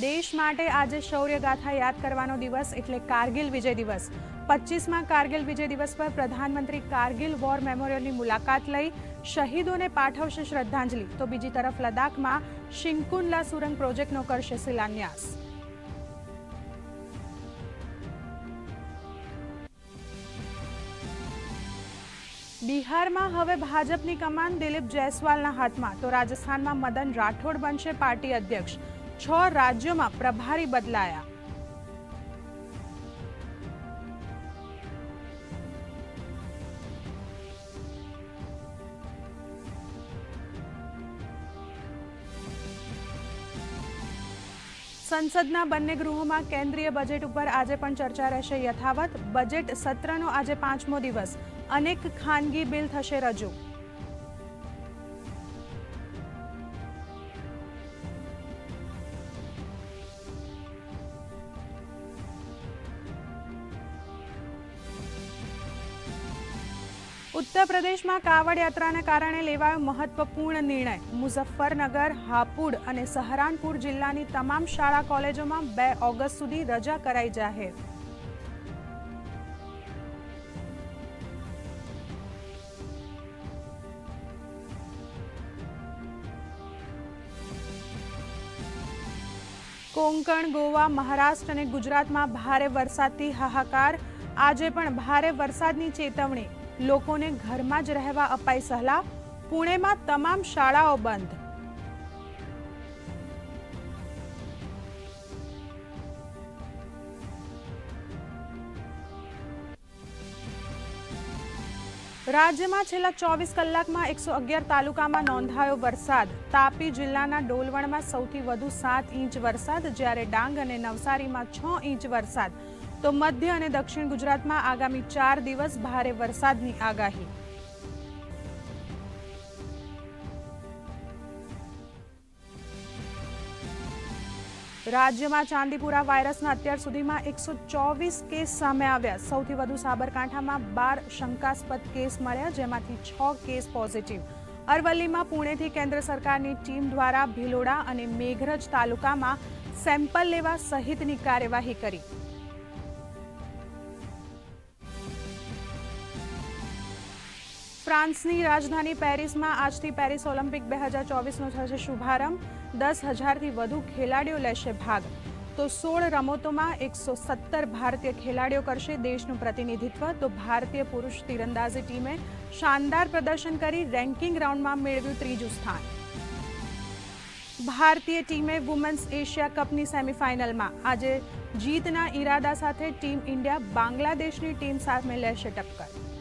દેશ માટે આજે શૌર્યગાથા યાદ કરવાનો દિવસ એટલે કારગિલ વિજય દિવસ. પચીસમાં કારગિલ વિજય દિવસ પર પ્રધાનમંત્રી કારગિલ વોર મેમોરિયલની મુલાકાત લઈ શહીદોને પાઠવશે શ્રદ્ધાંજલિ. તો બીજી તરફ લદ્દાખમાં શિંકુનલા સુરંગ પ્રોજેક્ટનો કરશે શિલાન્યાસ. બિહારમાં હવે ભાજપની કમાન દિલીપ જયસ્વાલના હાથમાં. તો રાજસ્થાનમાં મદન રાઠોડ બનશે પાર્ટી અધ્યક્ષ. છ રાજ્યોમાં પ્રભારી બદલાયા. સંસદના બંને ગૃહોમાં કેન્દ્રીય બજેટ ઉપર આજે પણ ચર્ચા રહેશે યથાવત. બજેટ સત્રનો આજે પાંચમો દિવસ. અનેક ખાનગી બિલ થશે રજૂ. ઉત્તર પ્રદેશમાં કાવડ યાત્રાને કારણે લેવાયો મહત્વપૂર્ણ નિર્ણય. મુઝફ્ફરનગર, હાપુડ અને સહરાનપુર જિલ્લાની તમામ શાળા કોલેજોમાં બે ઓગસ્ટ સુધી રજા કરાઈ જાહેર. કોંકણ, ગોવા, મહારાષ્ટ્ર અને ગુજરાતમાં ભારે વરસાદથી હાહાકાર. આજે પણ ભારે વરસાદની ચેતવણી. લોકોને ઘરમાં જ રહેવા અપાઈ સલાહ. પુણેમાં તમામ શાળાઓ બંધ. રાજ્યમાં છેલ્લા ચોવીસ કલાકમાં એકસો અગિયાર તાલુકામાં નોંધાયો વરસાદ. તાપી જિલ્લાના ડોલવણમાં સૌથી વધુ સાત ઇંચ વરસાદ, જ્યારે ડાંગ અને નવસારીમાં છ ઇંચ વરસાદ. તો મધ્ય અને દક્ષિણ ગુજરાતમાં આગામી ચાર દિવસ ભારે વરસાદની આગાહી. રાજ્યમાં ચાંદીપુરા વાયરસના અત્યાર સુધીમાં એકસો ચોવીસ કેસ સામે આવ્યા. સૌથી વધુ સાબરકાંઠામાં બાર શંકાસ્પદ કેસ મળ્યા, જેમાંથી છ કેસ પોઝિટિવ. અરવલ્લીમાં પુણેથી કેન્દ્ર સરકારની ટીમ દ્વારા ભિલોડા અને મેઘરજ તાલુકામાં સેમ્પલ લેવા સહિતની કાર્યવાહી કરી. ફ્રાન્સની રાજધાની પેરિસમાં આજથી પેરિસ ઓલિમ્પિક બે હજાર ચોવીસનો થશે શુભારંભ. દસ હજારથી વધુ ખેલાડીઓ લેશે ભાગ. તો સોળ રમતોમાં એકસો સત્તર ભારતીય ખેલાડીઓ કરશે દેશનું પ્રતિનિધિત્વ. તો ભારતીય પુરુષ તીરંદાજી ટીમે શાનદાર પ્રદર્શન કરી રેન્કિંગ રાઉન્ડમાં મેળવ્યું ત્રીજું સ્થાન. ભારતીય ટીમે વુમેન્સ એશિયા કપની સેમિફાઇનલમાં આજે જીતના ઈરાદા સાથે ટીમ ઇન્ડિયા બાંગ્લાદેશની ટીમ સામે લેશે ટક્કર.